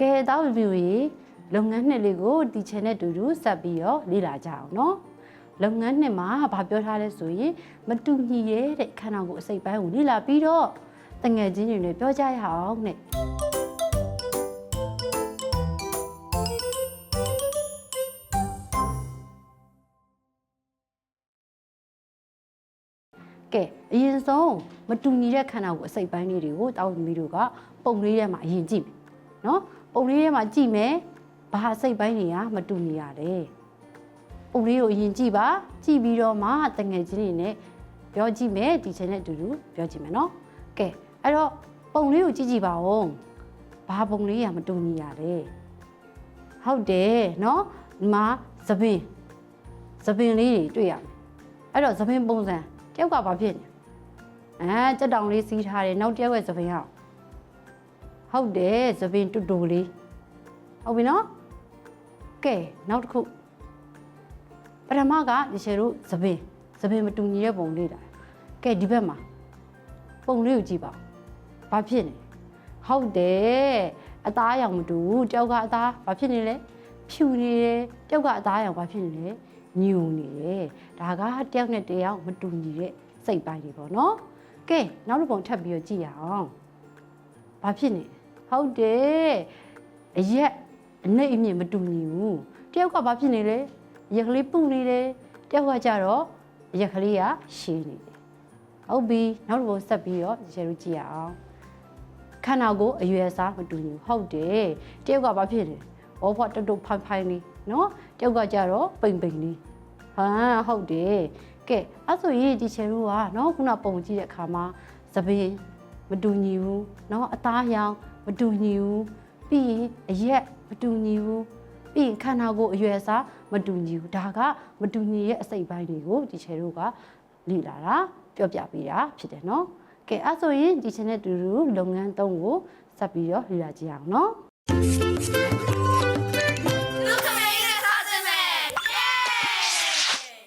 ကဲတောက်ပြူရေလုပ်ငန်းနှစ်လေးကိုဒီ channel တူတူဆက်ပြီးတော့လေ့လာကြအောင်နော်လုပ်ငန်းနှစ်မှာဘာပြောထားလဲဆိုရင်မတူညီရဲ့တဲ့ခန္ဓာကိုယ်အစိတ်ပိုင်းကိုလေ့လာပြီးတော့တငယ်ချင်းတွေနဲ့ပြောကြရအောင်တဲ့ကဲအရင်ဆုံးမတူညီတဲ့ခန္ဓာကိုယ်အစိတ်ပိုင်းလေးတွေကိုတောက်သမီးတို့ကပုံလေးထဲမှာအရင်ကြည့်မယ် နော်ပုံလေးထဲမှာကြည့်မယ်ဘာအစိတ်ပိုင်းတွေကမတူညီရလဲပုံလေးကိုအရင်ကြည့်ပါကြည့်ပြီးတော့မှတငယ်ချင်းတွေနဲ့ပြောကြည့်မယ်ဒီချက်နဲ့အတူတူပြောကြည့်မယ်နော်ကဲအဲ့တော့ပုံလေးကိုကြည့်ကြည့်ပါဦးဘာပုံလေးကမတူညီရလဲဟုတ်တယ်နော်ဒီမှာသပင်သပင်လေးတွေတွေ့ရမယ်အဲ့တော့သပင်ပုံစံတယောက်ကဘာဖြစ်လဲအဲကြက်တောင်လေးစီးထားတယ်နောက်တယောက်ရဲ့သပင်က ဟုတ်တယ်သပင်တူတူလေးဟုတ်ပြီနော်ကဲနောက်တစ်ခုပထမကဒီရှယ်တို့သပင်သပင်မတူညီတဲ့ပုံလေးတာကဲဒီဘက်မှာပုံလေးကိုကြည့်ပါဘာဖြစ်နေဟုတ်တယ်အသားအရောင်မတူဘူးတယောက်ကအသားဘာဖြစ်နေလဲဖြူနေတယ်တယောက်ကအသားအရောင်ဘာဖြစ်နေလဲညူနေတယ်ဒါကတယောက်နဲ့တယောက်မတူညီတဲ့စိတ်ပိုင်းတွေပေါ့နော်ကဲနောက်တစ်ပုံထပ်ပြီးတော့ကြည့်ရအောင်ဘာဖြစ်နေ ဟုတ်တယ်အရက်အနှိမ့်အမြင့်မတူညီဘူးတယောက်ကဘာဖြစ်နေလဲရက်ကလေးပုနေတယ်တယောက်ကကြတော့ရက်ကလေးကရှည်နေတယ်ဟုတ်ပြီနောက်တစ်ပုံဆက်ပြီးတော့ရှယ်လို့ကြည့်ရအောင်ခန္ဓာကိုယ်အရွယ်အစားမတူညီဘူးဟုတ်တယ်တယောက်ကဘာဖြစ်နေဘောဖော့တုတ်တုတ်ဖိုင်ဖိုင်လေးနော်တယောက်ကကြတော့ပိန်ပိန်လေးဟာဟုတ်တယ်ကဲအဲ့ဆိုရင်ဒီချယ်တို့ကနော်ခုနပုံကြည့်တဲ့အခါမှာသပင် မတူညီဘူးနော်အသားရောင်မတူညီဘူးပြီးရင်အရက်မတူညီဘူးပြီးရင်ခန္ဓာကိုယ်အရွယ်အစားမတူညီဘူးဒါကမတူညီရဲ့အစိတ်ပိုင်းတွေကိုဒီချယ်တို့ကလေ့လာတာပြောပြပေးတာဖြစ်တယ်နော်ကဲအဲ့ဆိုရင်ဒီချယ်နဲ့တူတူလုပ်ငန်းသုံးကိုဆက်ပြီးတော့လေ့လာကြည့်အောင်နော်